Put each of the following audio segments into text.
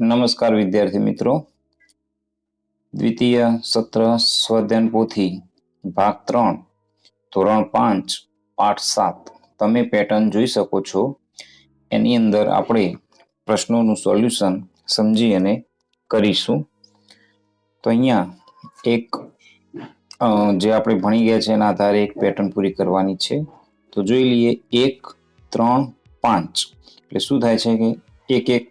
નમસ્કાર વિદ્યાર્થી મિત્રો. દ્વિતીય સત્ર સ્વધ્યાન પોથી, ભાગ ત્રણ, ધોરણ પાંચ, પાઠ સાત. તમે પેટર્ન જોઈ શકો છો. એની અંદર આપણે પ્રશ્નોનું સોલ્યુશન સમજી અને કરીશું. તો અહીંયા એક જે આપણે ભણી ગયા છે એના આધારે એક પેટર્ન પૂરી કરવાની છે. તો જોઈ લઈએ, એક, ત્રણ, પાંચ. એટલે શું થાય છે કે એક એક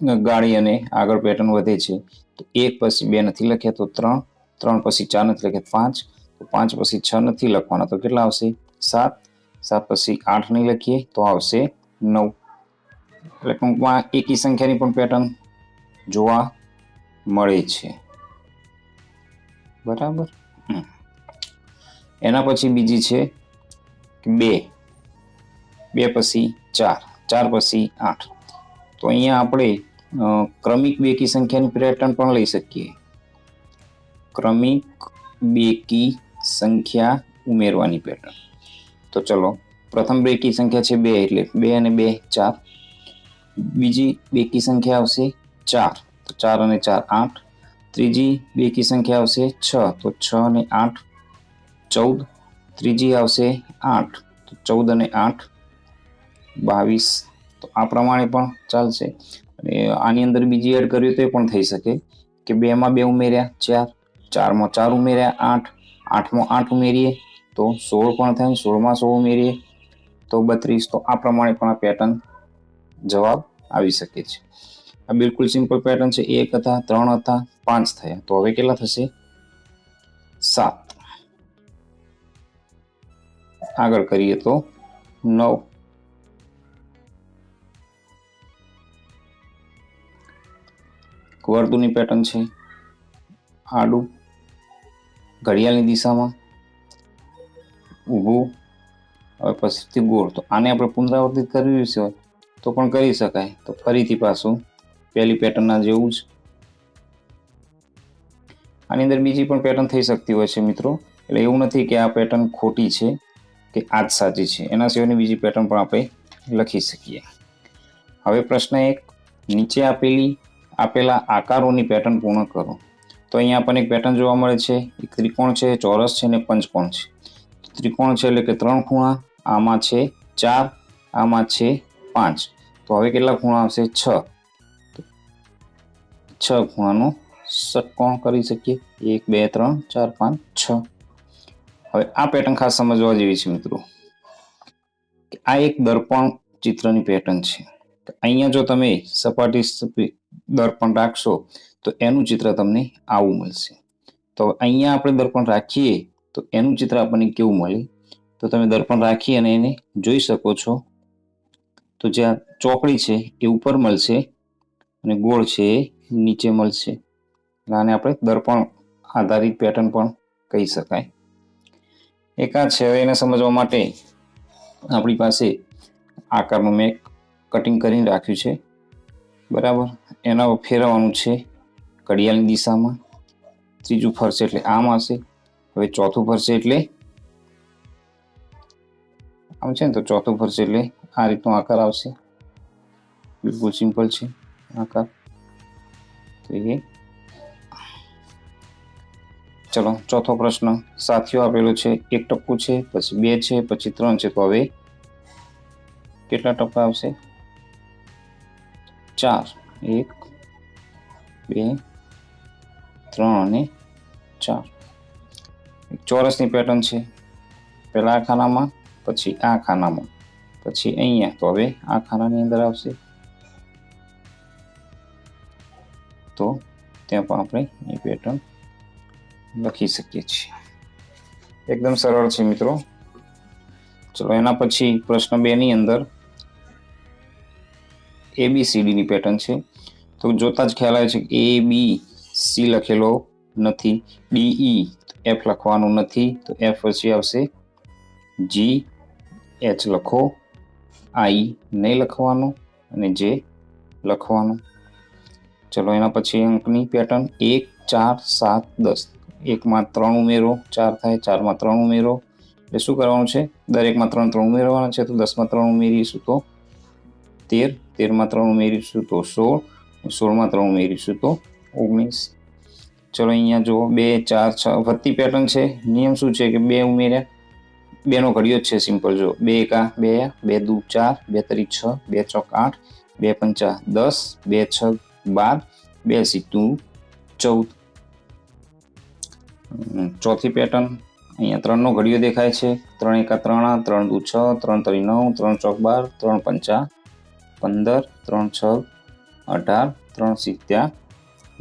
ગાડી અને આગળ પેટર્ન વધે છે. તો એક પછી બે નથી લખ્યા, તો ત્રણ ત્રણ પછી ચાર નથી લખ્યા પાંચ, તો પાંચ પછી છ નથી લખવાના, તો કેટલા આવશે? સાત સાત પછી આઠ નહીં લખીએ, તો આવશે નવ. એટલે ટૂંકમાં એકી સંખ્યાની પણ પેટર્ન જોવા મળે છે. બરાબર. એના પછી બીજી છે બે. બે પછી ચાર ચાર પછી આઠ. તો અહીંયા આપણે ક્રમિક બેકી સંખ્યાની પેટર્ન પણ લઈ શકીએ. ક્રમિક બેકી સંખ્યા ઉમેરવાની પેટર્ન તો ચલો, પ્રથમ બેકી સંખ્યા છે બે, એટલે બે અને બે ચાર. બીજી બેકી સંખ્યા આવશે ચાર. તો ચાર અને ચાર આઠ. ત્રીજી બેકી સંખ્યા આવશે છ. તો છ અને આઠ ચૌદ. ત્રીજી આવશે આઠ. તો ચૌદ અને આઠ બાવીસ. તો આ પ્રમાણે પણ ચાલશે. અને આની અંદર બીજી એડ કર્યું તો એ પણ થઈ શકે કે બેમાં બે ઉમેર્યા, ચાર, ચારમાં ચાર ઉમેર્યા, આઠ, આઠમાં આઠ ઉમેરીએ તો સોળ પણ થાય સોળમાં સોળ ઉમેરીએ તો બત્રીસ. તો આ પ્રમાણે પણ આ પેટર્ન જવાબ આવી શકે છે. આ બિલકુલ સિમ્પલ પેટર્ન છે. એક હતા, ત્રણ હતા, પાંચ થયા. તો હવે કેટલા થશે? સાત. આગળ કરીએ તો નવ. વર્તુળની પેટર્ન છે. આડું ઘડિયાળની દિશામાં ઊભું, હવે પછીથી ગોળ. તો આને આપણે પુનરાવર્તિત કરવી છે તો પણ કરી શકાય. તો ફરીથી પાછું પહેલી પેટર્નના જેવું જ. આની અંદર બીજી પણ પેટર્ન થઈ શકતી હોય છે મિત્રો. એટલે એવું નથી કે આ પેટર્ન ખોટી છે કે આ જ સાચી છે. એના સિવાયની બીજી પેટર્ન પણ આપણે લખી શકીએ. હવે પ્રશ્ન એક, નીચે આપેલી આપેલા આકારોની પેટર્ન પૂર્ણ કરો. તો અહીંયા આપણને એક પેટર્ન જોવા મળે છે. એક ત્રિકોણ છે, ચોરસ છે અને પંચકોણ છે. ત્રિકોણ છે એટલે કે ત્રણ ખૂણા, આમાં છે ચાર, આમાં છે પાંચ. તો હવે કેટલા ખૂણા આવશે? છ. છ ખૂણાનો ષટકોણ કરી શકીએ. એક, બે, ત્રણ, ચાર, પાંચ, છ. હવે આ પેટર્ન ખાસ સમજવા જેવી છે મિત્રો. આ એક દર્પણ ચિત્રની પેટર્ન છે. અહીંયા જો તમે સપાટી સપી- દર્પણ રાખશો, તો એનું ચિત્ર તમને આવું મળશે. તો અહીંયા આપણે દર્પણ રાખીએ, તો એનું ચિત્ર આપણને કેવું મળે? તો તમે દર્પણ રાખી અને એને જોઈ શકો છો. તો જ્યાં ચોકડી છે એ ઉપર મળશે અને ગોળ છે એ નીચે મળશે. આને આપણે દર્પણ આધારિત પેટર્ન પણ કહી શકાય. એક આ છે એને સમજવા માટે આપણી પાસે આકારનું મેં કટિંગ કરીને રાખ્યું છે. બરાબર? એના ફેરવવાનું છે ઘડિયાળની દિશામાં. ત્રીજું ફરશે એટલે આમ આવશે. હવે ચોથું ફરશે એટલે આમ છે ને, તો ચોથું ફરશે એટલે આ રીતનો આકાર આવશે. બિલકુલ સિમ્પલ છે આકાર. તો એ ચલો, ચોથો પ્રશ્ન. સાથીઓ, આપેલો છે એક ટપકું છે, પછી બે છે, પછી ત્રણ છે. તો હવે કેટલા ટપકા આવશે? ચાર, એક, બે, ત્રણ અને ચાર. એક ચોરસની પેટર્ન છે. પહેલાં આ ખાનામાં, પછી આ ખાનામાં. પછી અહીંયા. તો હવે આ ખાનાની અંદર આવશે. તો ત્યાં પણ આપણે એ પેટર્ન લખી શકીએ છીએ. એકદમ સરળ છે મિત્રો. ચલો એના પછી પ્રશ્ન બે ની અંદર એબીસીડીની પેટર્ન છે. તો જોતા જ ખ્યાલ આવે છે કે એ, બી, સી લખેલો નથી. ડીઈ એફ લખવાનું નથી. તો એફ પછી આવશે જી એચ લખો. આઈ નહીં લખવાનું અને જે લખવાનું. ચલો એના પછી અંકની પેટર્ન એક, ચાર, સાત, દસ. એકમાં ત્રણ ઉમેરો, ચાર થાય, ચારમાં ત્રણ ઉમેરો. એટલે શું કરવાનું છે? દરેકમાં ત્રણ ત્રણ ઉમેરવાના છે, તો દસમાં ત્રણ ઉમેરીશું તો તેર તેરમાં ત્રણ ઉમેરીશું તો સોળ સોળમાં ત્રણ ઉમેરીશું તો ઓગણીસ ચલો, અહીંયા જુઓ, બે, ચાર, છ વધતી પેટર્ન છે. નિયમ શું છે કે બે ઉમેર્યા? બેનો ઘડિયો જ છે સિમ્પલ જો બે એકા, બે બે દુ, ચાર, બે તરી છ, બે ચોક આઠ, બે પંચા દસ, બે છ બાર, બે સીતું ચૌદ. ચોથી પેટર્ન અહીંયા ત્રણનો ઘડિયો દેખાય છે. ત્રણ એકા ત્રણ ત્રણ દુ છ, ત્રણ તરી નવ, ત્રણ ચોક બાર, ત્રણ પંચા પંદર, ત્રણ છ, અઢાર, ત્રણ સિત્યા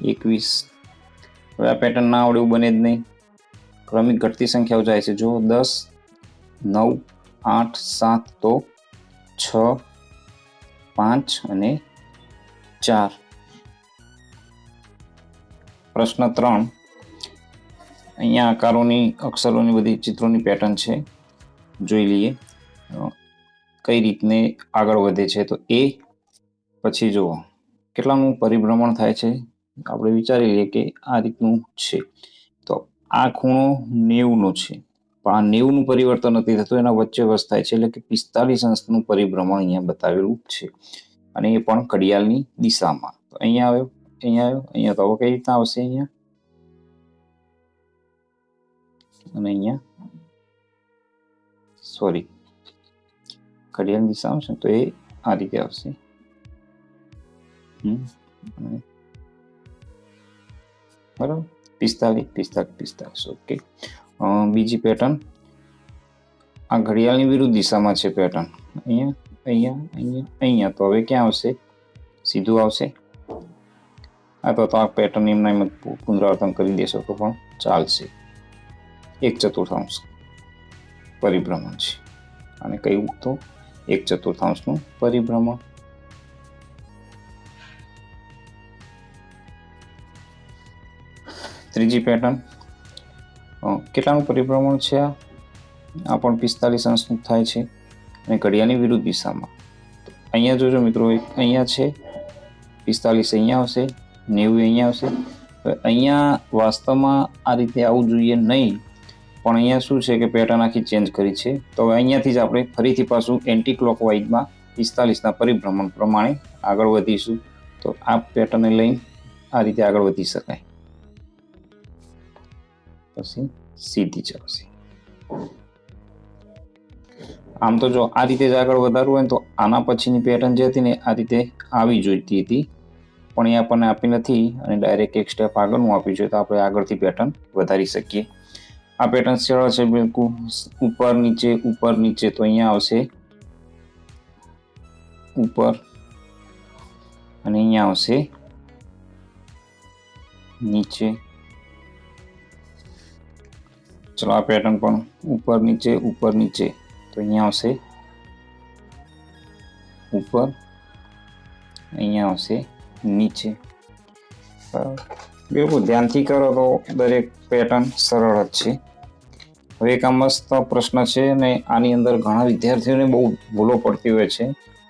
એકવીસ. હવે આ પેટર્ન ના આવડે એવું બને જ નહીં. ક્રમિક ઘટતી સંખ્યાઓ જાય છે. જો દસ, નવ, આઠ, સાત, તો છ, પાંચ અને ચાર. પ્રશ્ન ત્રણ. અહીંયા આકારોની, અક્ષરોની બધી ચિત્રોની પેટર્ન છે. જોઈ લઈએ. કઈ રીતને આગળ વધે છે? તો એ પછી જુઓ. કેટલાનું પરિભ્રમણ થાય છે? આપણે વિચારી લઈએ કે આ રીતનું છે. તો આ ખૂણો નેવુંનો છે. પણ આ નેવુંનું પરિવર્તન નથી થતું, એના વચ્ચે વસ થાય છે. એટલે કે પિસ્તાલીસ અંશનું પરિભ્રમણ અહીંયા બતાવેલું છે. અને એ પણ ઘડિયાળની દિશામાં. તો અહીંયા આવ્યો અહીંયા આવ્યો, અહીંયા તો હવે કઈ રીતના આવશે અહીંયા? અને અહીંયા? સોરી ઘડિયાળની દિશા આવશે તો એ આ રીતે આવશે બરાબર પિસ્તાલીસ પિસ્તાલીસ પિસ્તાલીસ ઓકે બીજી પેટર્ન આ ઘડિયાળની વિરુદ્ધ દિશામાં છે પેટર્ન અહીંયા અહીંયા અહીંયા અહીંયા તો હવે ક્યાં આવશે સીધું આવશે આ તો આ પેટર્ન એમના એમ જ પુનરાવર્તન કરી દેશો તો પણ ચાલશે એક ચતુર્થાંશ પરિભ્રમણ છે અને કયું તો એક ચતુર્થાંશનું પરિભ્રમણ. ત્રીજી પેટર્ન કેટલાનું પરિભ્રમણ છે આ? પણ પિસ્તાલીસ અંશનું થાય છે. અને ઘડિયાળની વિરુદ્ધ દિશામાં. અહીંયા જોજો મિત્રો અહીંયા છે, પિસ્તાલીસ અહીંયા આવશે નેવું અહીંયા આવશે અહીંયા વાસ્તવમાં આ રીતે આવવું જોઈએ નહીં. પણ અહીંયા શું છે કે પેટર્ન આખી ચેન્જ કરી છે? તો હવે અહીંયાથી જ આપણે ફરીથી પાછું એન્ટી ક્લોકવાઇઝમાં પિસ્તાલીસના પરિભ્રમણ પ્રમાણે આગળ વધીશું. તો આ પેટર્નને લઈ આ રીતે આગળ વધી શકાય. પછી સીધી ચાલશે. આમ તો જો આ રીતે જ આગળ વધારવું હોય તો આના પછીની પેટર્ન જે હતી ને આ રીતે આવી જોઈતી હતી. પણ એ આપણને આપી નથી અને ડાયરેક્ટ એક સ્ટેપ આગળનું આપ્યું છે તો આપણે આગળથી પેટર્ન વધારી શકીએ. આ પેટર્ન સરળ છે, બિલકુલ. ઉપર નીચે ઉપર નીચે તો અહીંયા આવશે. ઉપર અને અહીંયા આવશે. નીચે. ચલો, આ પેટર્ન પણ ઉપર નીચે ઉપર નીચે તો અહીંયા આવશે. ઉપર અહીંયા આવશે, નીચે. બરાબર. બિલકુલ, ધ્યાનથી કરો તો દરેક પેટર્ન સરળ જ છે. હવે એક આ મસ્ત પ્રશ્ન છે અને આની અંદર ઘણા વિદ્યાર્થીઓને બહુ ભૂલો પડતી હોય છે.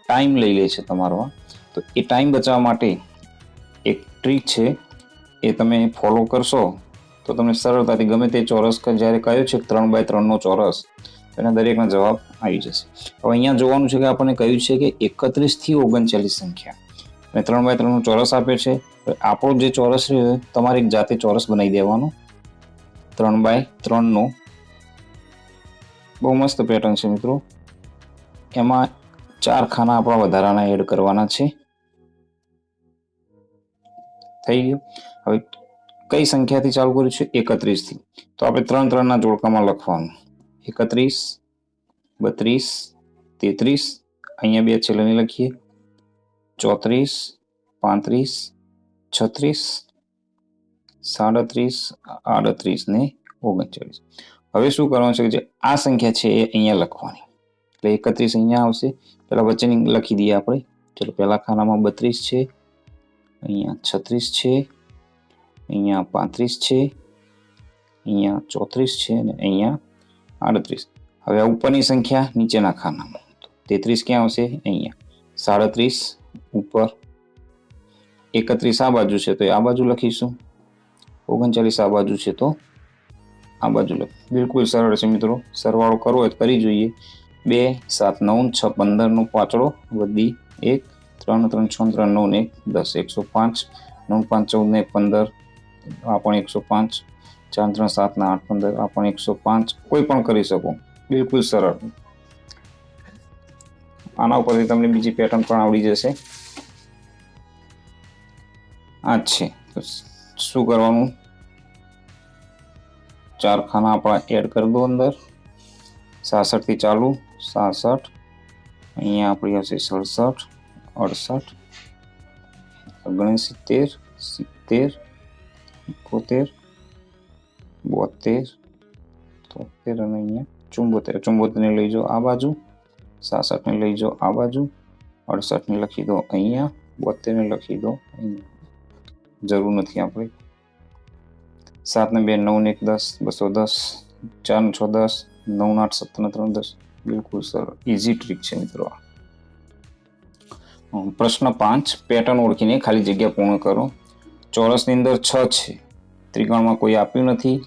ટાઈમ લઈ લે છે તમારો. તો એ ટાઈમ બચાવવા માટે એક ટ્રીક છે, એ તમે ફોલો કરશો, તો તમને સરળતાથી ગમે તે ચોરસ જ્યારે કયો છે ત્રણ બાય ત્રણનો ચોરસ એના દરેકનો જવાબ આવી જશે. હવે અહીંયા જોવાનું છે કે આપણને કહ્યું છે કે એકત્રીસથી ઓગણચાલીસ સંખ્યા. અને ત્રણ બાય ત્રણનો ચોરસ આપે છે. આપણો જે ચોરસ રહ્યો, તમારે જાતે ચોરસ બનાવી દેવાનો. ત્રણ બાય ત્રણનો બહુ મસ્ત પેટર્ન છે મિત્રો. એમાં ચાર ખાના આપણા વધારાના એડ કરવાના છે. થઈ ગયું. હવે કઈ સંખ્યાથી ચાલુ કર્યું છે? એકત્રીસથી. તો આપણે ત્રણ ત્રણના જોડકામાં લખવાનું. એકત્રીસ, બત્રીસ, તેત્રીસ, અહીંયા બે છેલ્લે લખીએ. ચોત્રીસ, પાંત્રીસ, છત્રીસ, સાડત્રીસ, આડત્રીસ ને ઓગણચાળીસ. હવે શું કરવાનું છે જે આ સંખ્યા છે એ અહીંયા લખવાની. એટલે એકત્રીસ અહીંયા આવશે. પેલા વચ્ચેની લખી દઈએ આપણે. ચલો પહેલા ખાનામાં બત્રીસ છે. અહીંયા છત્રીસ છે. અહીંયા પાંત્રીસ છે. અહીંયા ચોત્રીસ છે અને અહીંયા આડત્રીસ. હવે ઉપરની સંખ્યા નીચેના ખાનામાં. તેત્રીસ ક્યાં આવશે? અહીંયા. સાડત્રીસ ઉપર. એકત્રીસ આ બાજુ છે, તો આ બાજુ લખીશું. ઓગણચાલીસ આ બાજુ છે, તો આ બાજુ લખ બિલકુલ સરળ છે મિત્રો. સરવાળો કરવો હોય તો કરી જોઈએ. બે, સાત, નવ, છ પંદરનો પાછળો વધી એક, ત્રણ ત્રણ, છ, ત્રણ, નવ ને દસ, એકસો પાંચ, નવ, પાંચ, ચૌદ ને પંદર, આ પણ એકસો પાંચ, ચાર, ત્રણ, સાત ને આઠ, પંદર, આ પણ એકસો પાંચ. કોઈ પણ કરી શકો. બિલકુલ સરળ. આના ઉપરથી તમને બીજી પેટર્ન પણ આવડી જશે. આ છે. શું કરવાનું? ચાર ખાના આપણા એડ કરી દો અંદર સાસઠથી ચાલુ સાસઠ અહીંયા આપણી હશે સડસઠ અડસઠ ઓગણસિત્તેર સિત્તેર એકોતેર બોતેર તોતેર અને અહીંયા ચુંબોતેર ચુંબોતેરને લઈ જાઓ આ બાજુ સાસઠને લઈ જાઓ આ બાજુ અડસઠને લખી દો અહીંયા બોતેરને લખી દો અહીંયા જરૂર નથી આપણે સાત ને બે નવ ને એક દસ બસો દસ ચાર ને છ દસ નવ ને આઠ સત્તર ને ત્રણ દસ બિલકુલ સરળ ઇઝી ટ્રીક છે મિત્રો આ. હમ, પ્રશ્ન પાંચ પેટર્ન ઓળખીને ખાલી જગ્યા પૂર્ણ કરો ચોરસની અંદર છ છે ત્રિકોણમાં કોઈ આપ્યું નથી।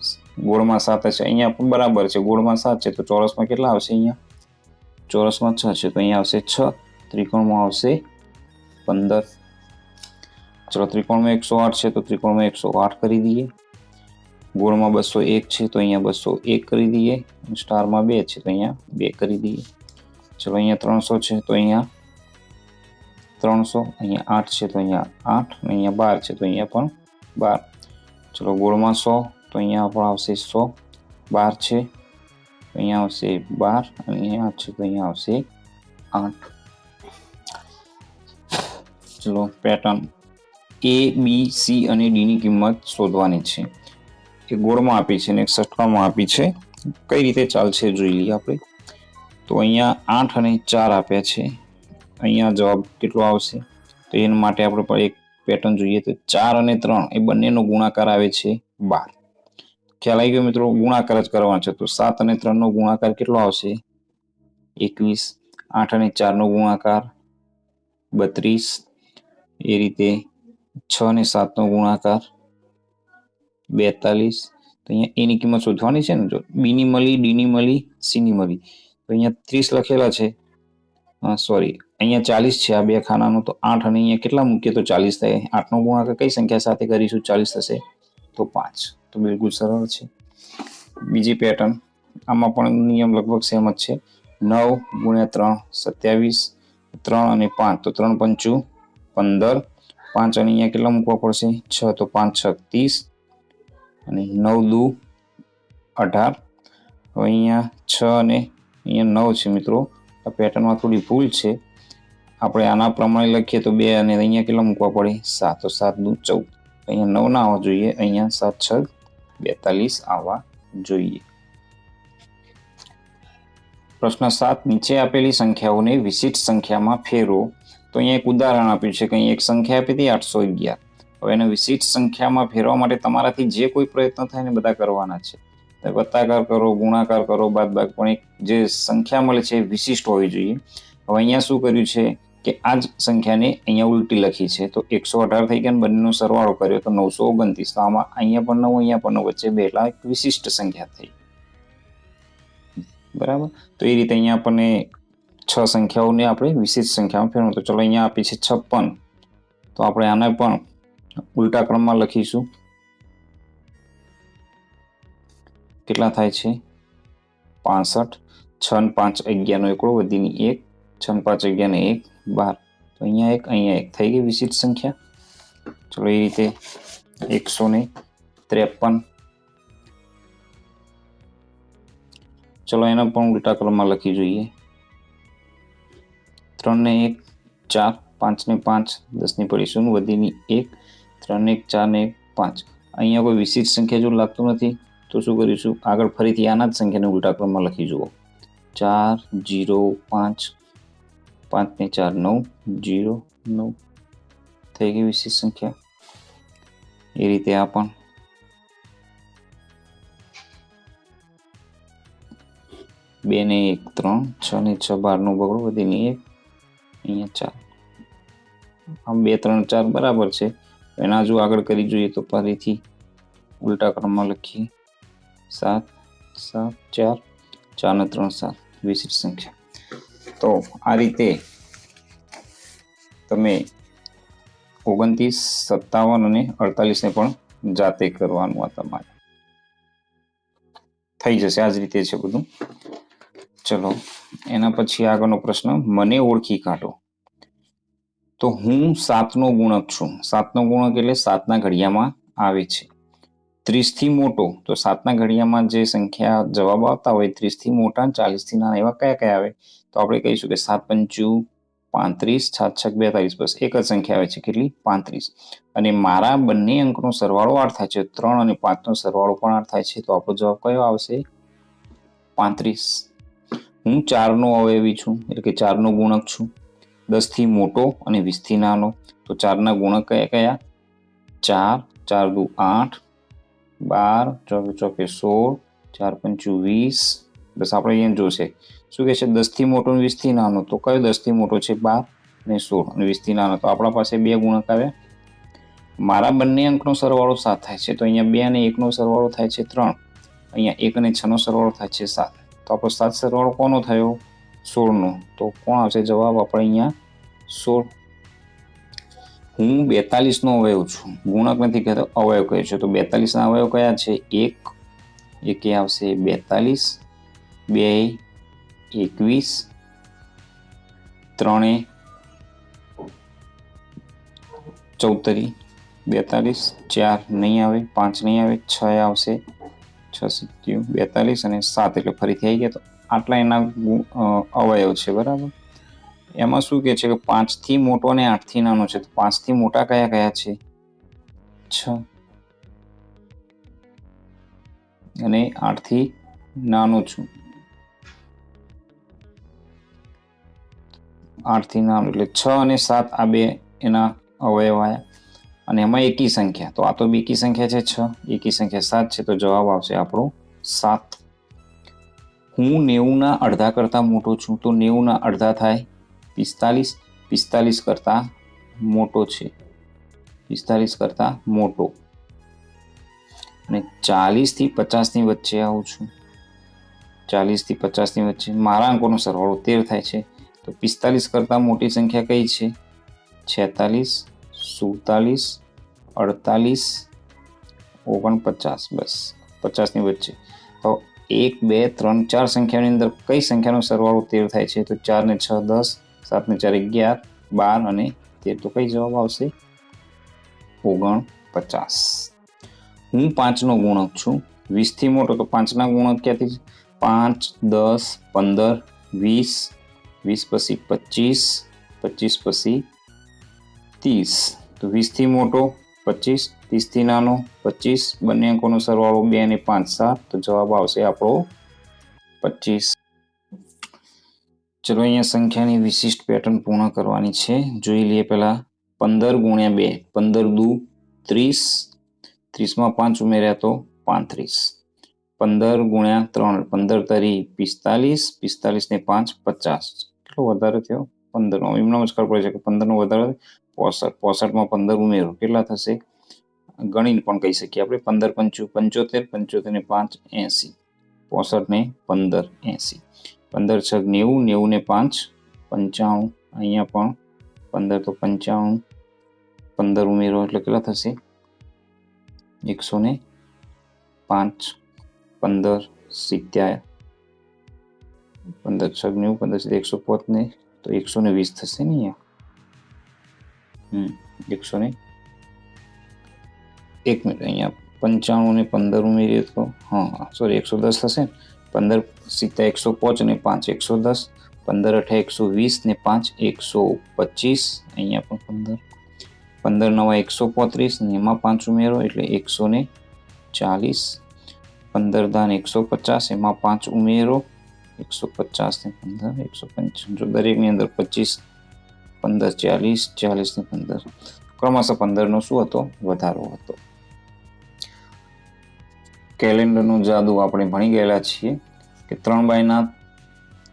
ગોળમાં સાત છે અહીંયા પણ બરાબર છે ગોળમાં સાત છે તો ચોરસમાં કેટલા આવશે અહીંયા? ચોરસમાં છ છે તો અહીંયા આવશે છ ત્રિકોણમાં આવશે પંદર. ચલો ત્રિકોણમાં એકસો આઠ છે તો ત્રિકોણમાં એકસો આઠ કરી દઈએ. ગોળમાં બસો એક છે, તો અહીંયા બસો એક કરી દઈએ. સ્ટારમાં બે છે, તો અહીંયા બે કરી દઈએ. ચલો, અહીંયા ત્રણસો છે, તો અહીંયા ત્રણસો, અહીંયા આઠ છે, તો અહીંયા આઠ અહીંયા બાર છે, તો અહીંયા પણ બાર. ચલો ગોળમાં સો, તો અહીંયા પણ આવશે સો. બાર છે અહીંયા આવશે બાર, અને અહીંયા છે, તો અહીંયા આવશે આઠ. ચલો પેટર્ન એ બી સી અને ડીની કિંમત શોધવાની છે. એ ગોળમાં આપી છે અને એક ષટકોણમાં આપી છે. કઈ રીતે ચાલશે જોઈ લઈએ આપણે. તો અહીંયા આઠ અને ચાર આપ્યા છે. અહીંયા જવાબ કેટલો આવશે? તો એના માટે આપણે પણ એક પેટર્ન જોઈએ તો ચાર અને ત્રણ એ બંનેનો ગુણાકાર આવે છે બાર. ખ્યાલ આવી ગયો મિત્રો? ગુણાકાર જ કરવાનો છે. તો સાત અને ત્રણનો ગુણાકાર કેટલો આવશે? એકવીસ. આઠ અને ચારનો ગુણાકાર બત્રીસ. એ રીતે છ અને સાતનો ગુણાકાર બેતાલીસ. તો અહીંયા એની કિંમત શોધવાની છે ને, જો બીની મળી ડીની મળી સીની મળી તો અહીંયા ત્રીસ લખેલા છે. સોરી અહીંયા ચાલીસ છે આ બે ખાનાનો, તો આઠ અને અહીંયા કેટલા મૂકીએ? તો ચાલીસ થાય. આઠનો ગુણાકાર કઈ સંખ્યા સાથે કરીશું? ચાલીસ થશે. તો પાંચ. તો બિલકુલ સરળ છે. બીજી પેટર્ન આમાં પણ નિયમ લગભગ સેમ જ છે. નવ ગુણ્યા ત્રણ, સત્યાવીસ. ત્રણ અને પાંચ. તો ત્રણ પંચું પંદર. પાંચ અને અહીંયા કેટલા મૂકવા પડશે? છ. તો પાંચ, છ, ત્રીસ. અને નવ દુ અઢાર. હવે અહીંયા છ અને અહીંયા નવ છે મિત્રો. આ પેટર્નમાં થોડી ભૂલ છે. આપણે આના પ્રમાણે લખીએ તો બે અને અહીંયા કેટલા મૂકવા પડે? સાત. તો સાત દુ ચૌદ. અહીંયા નવ ના આવવા જોઈએ. અહીંયા સાત છ બેતાલીસ આવવા જોઈએ. પ્રશ્ન સાત. નીચે આપેલી સંખ્યાઓને વિશિષ્ટ સંખ્યામાં ફેરવો. તો અહીંયા એક ઉદાહરણ આપ્યું છે કે અહીં એક સંખ્યા આપી હતી આઠસો અગિયાર. હવે એને વિશિષ્ટ સંખ્યામાં ફેરવા માટે તમારાથી જે કોઈ પ્રયત્ન થાય ને બધા કરવાના છે. વત્તાકાર કરો, ગુણાકાર કરો, બાદબાક પણ એક જે સંખ્યા મળે છે વિશિષ્ટ હોવી જોઈએ. હવે અહીંયા શું કર્યું છે કે આ જ સંખ્યાને અહીંયા ઉલટી લખી છે. તો એકસો અઢાર થઈ ગયા બંનેનો સરવાળો કર્યો. તો નવસો ઓગણત્રીસ. તો આમાં અહીંયા પણ નવ, અહીંયા પણ નવ. વચ્ચે બે એક વિશિષ્ટ સંખ્યા થઈ. બરાબર? તો એ રીતે અહીંયા આપણને છ સંખ્યાઓને આપણે વિશિષ્ટ સંખ્યામાં ફેરવું તો ચલો અહીંયા આપી છે છપ્પન. તો આપણે આને પણ ઉલટા ક્રમમાં લખીશું. કેટલા થાય છે? પાસઠ છ ને પાંચ અગિયારનો એકડો, વધીની એક છ ને પાંચ અગિયાર ને એક, બાર. તો અહીંયા એક અહીંયા એક. થઈ ગઈ વિશિષ્ટ સંખ્યા? ચલો એ રીતે એકસો ને ત્રેપન. ચલો એના પણ ઉલટા ક્રમમાં લખી જોઈએ. ત્રણ ને એક, ચાર પાંચ ને પાંચ, દસની પડીશું પડી શૂન્ય, વધીની એક ત્રણ એક ચાર ને એક, પાંચ. અહીંયા કોઈ વિશિષ્ટ સંખ્યા જો લાગતું નથી, તો શું કરીશું? આગળ ફરીથી આના જ સંખ્યાને ઉલટા ક્રમમાં લખી જુઓ. ચાર, જીરો, પાંચ. પાંચ ને ચાર, નવ. જીરો, નવ. થઈ ગઈ વિશિષ્ટ સંખ્યા? એ રીતે આ પણ. બે ને એક, ત્રણ. છ ને છ બાર નો બગડો વધીને એક. અહીંયા ચાર. આમ બે, ત્રણ, ચાર બરાબર છે. એના જો આગળ કરી જોઈએ તો ફરીથી ઉલટા ક્રમમાં લખીએ. સાત સાત, ચાર ચાર ને ત્રણ, સાત. વિશિષ્ટ સંખ્યા. તો આ રીતે તમે ઓગણત્રીસ, સત્તાવન અને અડતાલીસને પણ જાતે કરવાનું આ તમારે. થઈ જશે આ જ રીતે છે બધું. ચલો, એના પછી આગળનો પ્રશ્ન, મને ઓળખી કાઢો. તો હું સાતનો ગુણક છું. સાતનો ગુણક એટલે સાતના ઘડિયામાં આવે છે. ત્રીસથી મોટો, તો સાતના ઘડિયામાં જે સંખ્યા જવાબ આવતા હોય, ત્રીસથી મોટા ચાલીસથી નાના, એવા કયા કયા આવે? તો આપણે કહીશું કે સાત પંચુ પાંત્રીસ સાત છક બેતાલીસ, બસ એક જ સંખ્યા આવે છે. કેટલી? પાંત્રીસ. અને મારા બંને અંકનો સરવાળો આઠ થાય છે? ત્રણ અને પાંચનો સરવાળો પણ આઠ થાય છે. તો આપણો જવાબ કયો આવશે? પાંત્રીસ. હું ચારનો અવયવી છું, એટલે કે ચારનો ગુણક છું. દસથી મોટો અને વીસથી નાનો. તો ચારના ગુણક કયા કયા? ચાર ચાર દુ આઠ, બાર, ચોકે ચોકે સોળ, ચાર પંચું વીસ. બસ આપણે અહીંયા જોશે. શું કહે છે દસથી મોટો અને વીસથી નાનો. તો કયો દસથી મોટો છે? બાર અને સોળ અને વીસથી નાનો. તો આપણા પાસે બે ગુણક આવ્યા મારા બંને અંકનો સરવાળો સાત થાય છે. તો અહીંયા બે અને એકનો સરવાળો થાય છે ત્રણ. અહીંયા એક અને છનો સરવાળો થાય છે સાત. તો આપણો સાત સરવાળો કોનો થયો? સોળનો. તો કોણ આવશે? જવાબ આપણે અહીંયા સોળ. હું બેતાલીસનો અવયવ છું. ગુણક નથી કહેતો, અવયવ કહે છે. તો બેતાલીસના અવયવ કયા છે? એક. એક આવશે બેતાલીસ. બે એકવીસ. ત્રણે ચૌતરી બેતાલીસ. ચાર નહીં આવે. પાંચ નહીં આવે. છ આવશે છ સિત્યુ બેતાલીસ અને સાત, એટલે ફરીથી આવી ગયા તો આટલા એના અવયવ છે, બરાબર? એમાં શું કે છે કે પાંચથી મોટો અને આઠથી નાનો છે. તો પાંચથી મોટા કયા કયા છે? છ. અને આઠથી નાનો છું. આઠથી નાનો, એટલે છ અને સાત આ બે એના અવયવ આવ્યા અને એમાં એકી સંખ્યા. તો આ તો બેકી સંખ્યા છે, છ. એકી સંખ્યા સાત છે, તો જવાબ આવશે આપણો સાત. હું નેવુંના અડધા કરતાં મોટો છું, તો નેવુંના અડધા થાય પિસ્તાલીસ. પિસ્તાલીસ કરતાં મોટો છે. પિસ્તાલીસ કરતાં મોટો. અને ચાલીસથી પચાસની વચ્ચે આવું છું. ચાલીસથી પચાસની વચ્ચે મારા અંકોનો સરવાળો તેર થાય છે. તો પિસ્તાલીસ કરતાં મોટી સંખ્યા કઈ છે? છેતાલીસ, સુડતાલીસ, અડતાલીસ, ઓગણપચાસ. બસ, પચાસની વચ્ચે. તો એક, બે, ત્રણ, ચાર સંખ્યાની અંદર કઈ સંખ્યાનો સરવાળો તેર થાય છે? તો ચાર ને છ, દસ, સાત ને ચાર અગિયાર, બાર અને તેર. તો કઈ જવાબ આવશે? ઓગણ પચાસ. હું પાંચનો ગુણક છું. વીસથી મોટો તો પાંચના ગુણક ક્યાંથી? પાંચ, દસ, પંદર, વીસ વીસ પછી પચીસ પચીસ પછી ત્રીસ. તો વીસથી મોટો પચીસ, ત્રીસથી નાનો, પચીસ, બંને અંકોનો સરવાળો બે અને પાંચ, સાત. તો જવાબ આવશે આપણો પચીસ. ચલો, અહીંયા સંખ્યાની વિશિષ્ટ પેટર્ન પૂર્ણ કરવાની છે. જોઈ લઈએ પહેલાં પંદર ગુણ્યા બે. પંદર દુ ત્રીસ. ત્રીસમાં પાંચ ઉમેર્યા તો પાંત્રીસ. પંદર ગુણ્યા ત્રણ. પંદર તરી પિસ્તાલીસ. પિસ્તાલીસ ને પાંચ પચાસ. કેટલો વધારે થયો? પંદરનો. એમનો જ ખબર પડે છે કે પંદરનો વધારે પોસઠ, પોસઠમાં પંદર ઉમેરો. કેટલા થશે? ગણીને પણ કહી શકીએ આપણે. પંદર, પંચુ, પંચોતેર પંચોતેર ને પાંચ, એંસી. પોસઠ ને પંદર, એંસી. પંદર છ નેવું નેવું ને પાંચ, પંચાણું. અહીંયા પણ પંદર તો પંચાણું. પંદર ઉમેરો એટલે કેટલા થશે? એકસો ને પાંચ. પંદર સિત્યાર. પંદર છ નેવું, પંદર એકસો પોત ને તો એકસો ને વીસ થશે ને અહીંયા? હમ એકસો ને એક મિનિટ અહીંયા પંચાણું ને પંદર ઉમેરીએ તો હા સોરી એકસો દસ થશે ને પંદર સિત્તેર એકસો પાંચ ને પાંચ એકસો દસ પંદર અઠા એકસો વીસ ને પાંચ એકસો પચીસ અહીંયા પણ પંદર પંદર નવા એકસો પોત્રીસ ને એમાં પાંચ ઉમેરો એટલે એકસો ને ચાલીસ પંદર દાન એકસો પચાસ એમાં પાંચ ઉમેરો એકસો પચાસ ને પંદર એકસો પંચાવન જો દરેકની અંદર પચીસ પંદર, ચાલીસ ચાલીસ ને પંદર. ક્રમશઃ પંદરનો શું હતો? વધારો હતો. કેલેન્ડરનું જાદુ આપણે ભણી ગયેલા છીએ કે ત્રણ બાયના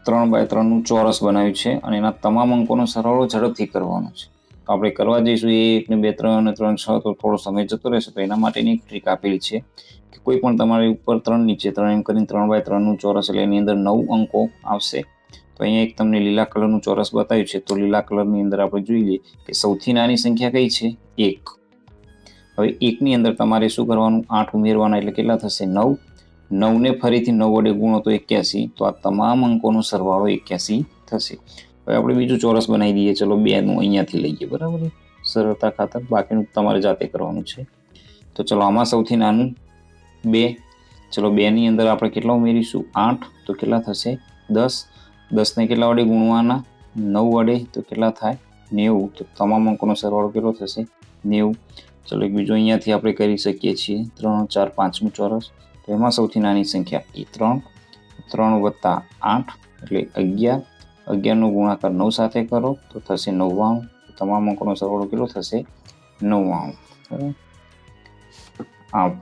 ત્રણ બાય ત્રણનું ચોરસ બનાવ્યું છે અને એના તમામ અંકોનો સરવાળો ઝડપથી કરવાનો છે. તો આપણે કરવા જઈશું એક ને બે, ત્રણ અને ત્રણ છ તો થોડો સમય જતો રહેશે. તો એના માટેની ટ્રીક આપેલી છે કે કોઈ પણ તમારી ઉપર ત્રણ નીચે ત્રણ એમ કરીને ત્રણ બાય ત્રણનું ચોરસ એટલે એની અંદર નવ અંકો આવશે. તો અહીંયા એક તમને લીલા કલરનું ચોરસ બતાવ્યું છે. તો લીલા કલરની અંદર આપણે જોઈ લઈએ કે સૌથી નાની સંખ્યા કઈ છે? એક. હવે એકની અંદર તમારે શું કરવાનું? આઠ ઉમેરવાના એટલે કેટલા થશે? નવ. નવને ફરીથી નવ વડે ગુણો તો એક્યાસી. તો આ તમામ અંકોનો સરવાળો એક્યાસી થશે. હવે આપણે બીજું ચોરસ બનાવી દઈએ. ચલો બેનું અહીંયાથી લઈએ. બરાબર સરળતા ખાતર બાકીનું તમારે જાતે કરવાનું છે. તો ચલો આમાં સૌથી નાનું બે. ચલો બેની અંદર આપણે કેટલા ઉમેરીશું? આઠ. તો કેટલા થશે? દસ. દસને કેટલા વડે ગુણવાના? નવ વડે? તો કેટલા થાય? નેવું. તો તમામ અંકોનો સરવાળો કેટલો થશે? નેવું. ચલો, એક બીજો અહીંયાથી આપણે કરી શકીએ છીએ. ત્રણ, ચાર પાંચમું ચોરસ. તો એમાં સૌથી નાની સંખ્યા એ ત્રણ. ત્રણ વત્તા આઠ એટલે અગિયાર. અગિયારનો ગુણાકાર નવ સાથે કરો, તો થશે નવ્વાણું. તમામ અંકોનો સરવાળો કેટલો થશે? નવ્વાણું. બરાબર? આભાર